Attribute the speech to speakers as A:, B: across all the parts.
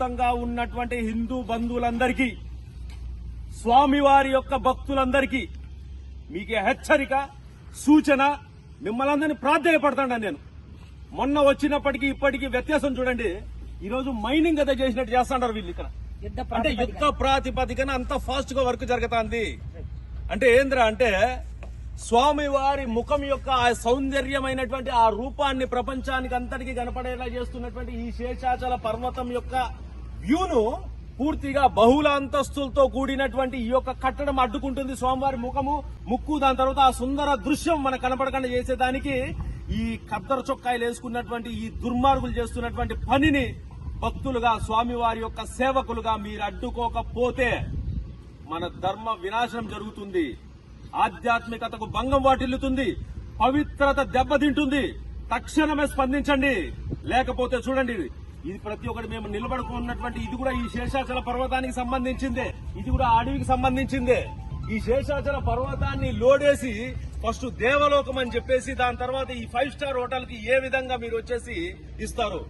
A: మొత్తంగా ఉన్నటువంటి హిందూ బంధువులందరికీ స్వామివారి యొక్క భక్తులందరికీ మీకు హెచ్చరిక సూచన మిమ్మల్ని అందరినీ ప్రాధాన్యపడతాను నేను. మొన్న వచ్చినప్పటికీ ఇప్పటికీ వ్యత్యాసం చూడండి ఈరోజు మైనింగ్ కదా చేసినట్టు చేస్తాడారు వీళ్ళు ఇక్కడ. అంటే. యుద్ధ ప్రాతిపదికన అంత ఫాస్ట్గా వర్క్ జరుగుతుంది. అంటే ఏంద్రా అంటే స్వామి వారి ముఖం యొక్క ఆ సౌందర్యమైనటువంటి ఆ రూపాన్ని ప్రపంచానికి అంతటికి కనపడేలా చేస్తున్నటువంటి ఈ శేషాచల పర్వతం యొక్క వ్యూను పూర్తిగా బహుళ అంతస్తులతో కూడినటువంటి ఈ యొక్క కట్టడం అడ్డుకుంటుంది స్వామివారి ముఖము. ముక్కు దాని తర్వాత ఆ సుందర దృశ్యం మనకు కనపడకుండా చేసేదానికి ఈ కద్దరు చొక్కాయలు వేసుకున్నటువంటి ఈ దుర్మార్గులు చేస్తున్నటువంటి పనిని భక్తులుగా స్వామివారి యొక్క సేవకులుగా మీరు అడ్డుకోకపోతే మన ధర్మ వినాశనం జరుగుతుంది. ఆధ్యాత్మికతకు భంగం వాటిల్లుతుంది. పవిత్రత దెబ్బతింటుంది. తక్షణమే స్పందించండి. లేకపోతే చూడండి ఇది ప్రతి ఒక్కటి మేము నిలబడుకున్నటువంటి ఇది కూడా ఈ శేషాచల పర్వతానికి సంబంధించిందే. ఇది కూడా అడవికి సంబంధించిందే. ఈ శేషాచల పర్వతాన్ని లోడేసి ఫస్ట్ దేవలోకం అని చెప్పేసి దాని తర్వాత ఈ ఫైవ్ స్టార్ హోటల్కి ఏ విధంగా మీరు వచ్చేసి ఇస్తారు?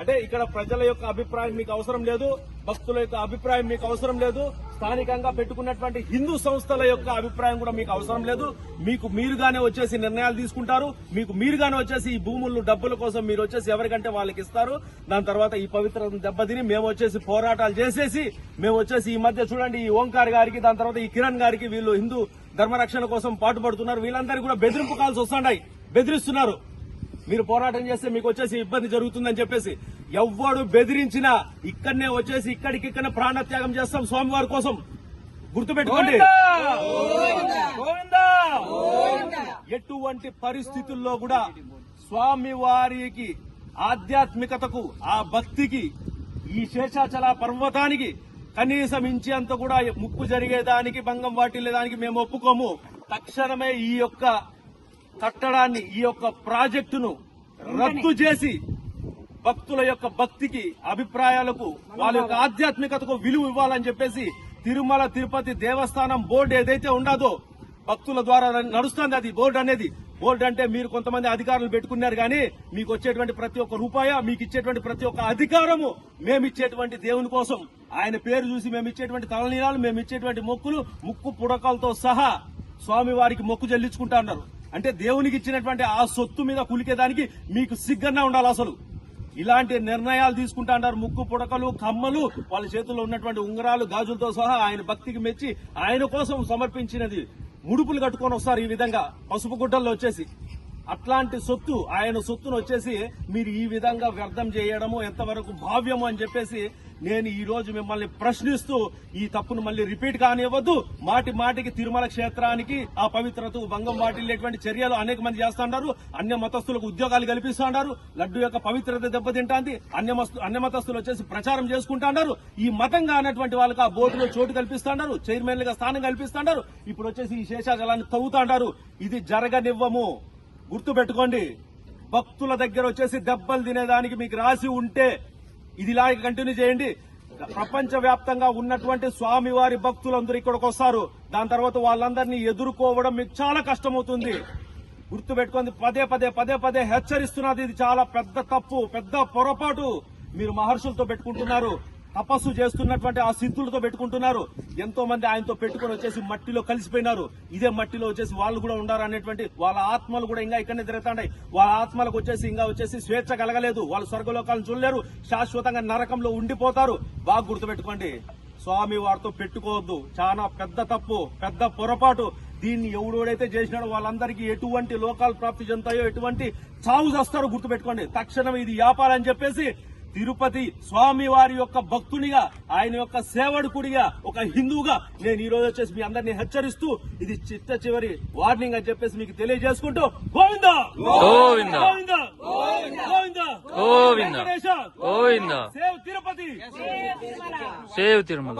A: అంటే ఇక్కడ ప్రజల యొక్క అభిప్రాయం మీకు అవసరం లేదు భక్తుల యొక్క అభిప్రాయం మీకు అవసరం లేదు స్థానికంగా పెట్టుకున్నటువంటి హిందూ సంస్థల యొక్క అభిప్రాయం కూడా మీకు అవసరం లేదు. మీకు మీరుగానే వచ్చేసి నిర్ణయాలు తీసుకుంటారు మీకు మీరుగానే వచ్చేసి ఈ భూములు డబ్బుల కోసం మీరు వచ్చేసి ఎవరికంటే వాళ్ళకి ఇస్తారు. దాని తర్వాత ఈ పవిత్ర దెబ్బతిని మేము వచ్చేసి పోరాటాలు చేసేసి మేము వచ్చేసి ఈ మధ్య చూడండి ఈ ఓంకార్ గారికి దాని తర్వాత ఈ కిరణ్ గారికి వీళ్ళు హిందూ ధర్మరక్షణ కోసం పాటుపడుతున్నారు. వీళ్ళందరికీ కూడా బెదిరింపు కాల్స్ వస్తున్నాయి. బెదిరిస్తున్నారు. మీరు పోరాటం చేస్తే మీకు వచ్చేసి ఇబ్బంది జరుగుతుందని చెప్పేసి ఎవ్వడు బెదిరించినా ఇక్కడనే వచ్చేసి ఇక్కడికిక్కడ ప్రాణత్యాగం చేస్తాం స్వామివారి కోసం. గుర్తుపెట్టుకోండి! ఎటువంటి పరిస్థితుల్లో కూడా స్వామి వారికి ఆధ్యాత్మికతకు ఆ భక్తికి ఈ శేషాచల పర్వతానికి కనీసం ఇంచేంత కూడా ముప్పు జరిగేదానికి భంగం వాటిల్లేదానికి మేము ఒప్పుకోము. తక్షణమే ఈ యొక్క కట్టడాన్ని ఈ యొక్క ప్రాజెక్టును రద్దు చేసి భక్తుల యొక్క భక్తికి అభిప్రాయాలకు వాళ్ళ యొక్క ఆధ్యాత్మికతకు విలువ ఇవ్వాలని చెప్పేసి తిరుమల తిరుపతి దేవస్థానం బోర్డు ఏదైతే ఉండదో భక్తుల ద్వారా నడుస్తుంది అది బోర్డు అనేది. బోర్డు అంటే మీరు కొంతమంది అధికారులు పెట్టుకున్నారు కానీ మీకు వచ్చేటువంటి ప్రతి ఒక్క రూపాయ మీకు ఇచ్చేటువంటి ప్రతి ఒక్క అధికారము మేము ఇచ్చేటువంటి దేవుని కోసం. ఆయన పేరు చూసి మేము ఇచ్చేటువంటి తలనీలాలు మేము ఇచ్చేటువంటి మొక్కులు ముక్కు పుడకలతో సహా స్వామి వారికి మొక్కు చెల్లించుకుంటా ఉన్నారు అంటే దేవునికి ఇచ్చినటువంటి ఆ సొత్తు మీద కులికేదానికి మీకు సిగ్గన్నా ఉండాలి అసలు. ఇలాంటి నిర్ణయాలు తీసుకుంటా అంటారు. ముక్కు పుడకలు కమ్మలు వాళ్ళ చేతుల్లో ఉన్నటువంటి ఉంగరాలు గాజులతో సహా ఆయన భక్తికి మెచ్చి ఆయన కోసం సమర్పించినది. ముడుపులు కట్టుకొని వస్తారు ఈ విధంగా. పసుపు గుడ్డల్లో వచ్చేసి. అట్లాంటి సొత్తు ఆయన సొత్తును వచ్చేసి మీరు ఈ విధంగా వ్యర్థం చేయడము ఎంతవరకు భావ్యము అని చెప్పేసి నేను ఈ రోజు మిమ్మల్ని ప్రశ్నిస్తూ ఈ తప్పును మళ్ళీ రిపీట్ కానివ్వద్దు. మాటి మాటికి తిరుమల క్షేత్రానికి ఆ పవిత్రతకు భంగం వాటిల్లేటువంటి చర్యలు అనేక మంది చేస్తున్నారు అన్య మతస్థులకు ఉద్యోగాలు కల్పిస్తున్నారు లడ్డు యొక్క పవిత్రత దెబ్బతింటాంది. అన్య అన్య మతస్థులు వచ్చేసి ప్రచారం చేసుకుంటున్నారు ఈ మతంగా అన్నటువంటి వాళ్ళకి ఆ బోర్డులో చోటు కల్పిస్తున్నారు చైర్మన్లుగా స్థానం కల్పిస్తున్నారు ఇప్పుడు వచ్చేసి ఈ శేషాచలాన్ని తవ్వుతాంటారు. ఇది జరగనివ్వము. గుర్తు పెట్టుకోండి భక్తుల దగ్గర వచ్చేసి దెబ్బలు తినేదానికి మీకు రాసి ఉంటే ఇది ఇలాగే కంటిన్యూ చేయండి. ప్రపంచ వ్యాప్తంగా ఉన్నటువంటి స్వామివారి భక్తులందరూ ఇక్కడికి వస్తారు. దాని తర్వాత వాళ్ళందరినీ ఎదుర్కోవడం మీకు చాలా కష్టమవుతుంది. గుర్తుపెట్టుకుంది పదే పదే పదే పదే హెచ్చరిస్తున్నది. ఇది చాలా పెద్ద తప్పు పెద్ద పొరపాటు. మీరు మహర్షులతో పెట్టుకుంటున్నారు. తపస్సు చేస్తున్నటువంటి ఆ సిద్ధులతో పెట్టుకుంటున్నారు. ఎంతో మంది ఆయనతో పెట్టుకుని వచ్చేసి మట్టిలో కలిసిపోయినారు. ఇదే మట్టిలో వచ్చేసి వాళ్ళు కూడా ఉండారు అనేటువంటి వాళ్ళ ఆత్మలు కూడా ఇంకా ఇక్కడనే తిరుగుతాయి వాళ్ళ ఆత్మలకు వచ్చేసి ఇంకా వచ్చేసి స్వేచ్ఛ కలగలేదు. వాళ్ళు స్వర్గలోకాలను చూడలేరు. శాశ్వతంగా నరకంలో ఉండిపోతారు. బాగా గుర్తుపెట్టుకోండి. స్వామి వారితో పెట్టుకోవద్దు. చాలా పెద్ద తప్పు పెద్ద పొరపాటు. దీన్ని ఎవడోడైతే చేసినాడో వాళ్ళందరికీ ఎటువంటి లోకాలు ప్రాప్తి చెందుతాయో ఎటువంటి చావు చేస్తారో గుర్తుపెట్టుకోండి. తక్షణం ఇది వ్యాపారం అని చెప్పేసి తిరుపతి స్వామి వారి యొక్క భక్తునిగా ఆయన యొక్క సేవకుడిగా ఒక హిందువుగా నేను ఈ రోజు వచ్చేసి మీ అందరినీ హెచ్చరిస్తూ ఇది చిట్ట చివరి వార్నింగ్ అని చెప్పేసి మీకు తెలియజేసుకుంటూ గోవిందా!
B: గోవిందా.
A: గోవిందా!
B: గోవిందా.
A: సేవ్ తిరుపతి!
B: సేవ్ తిరుమల!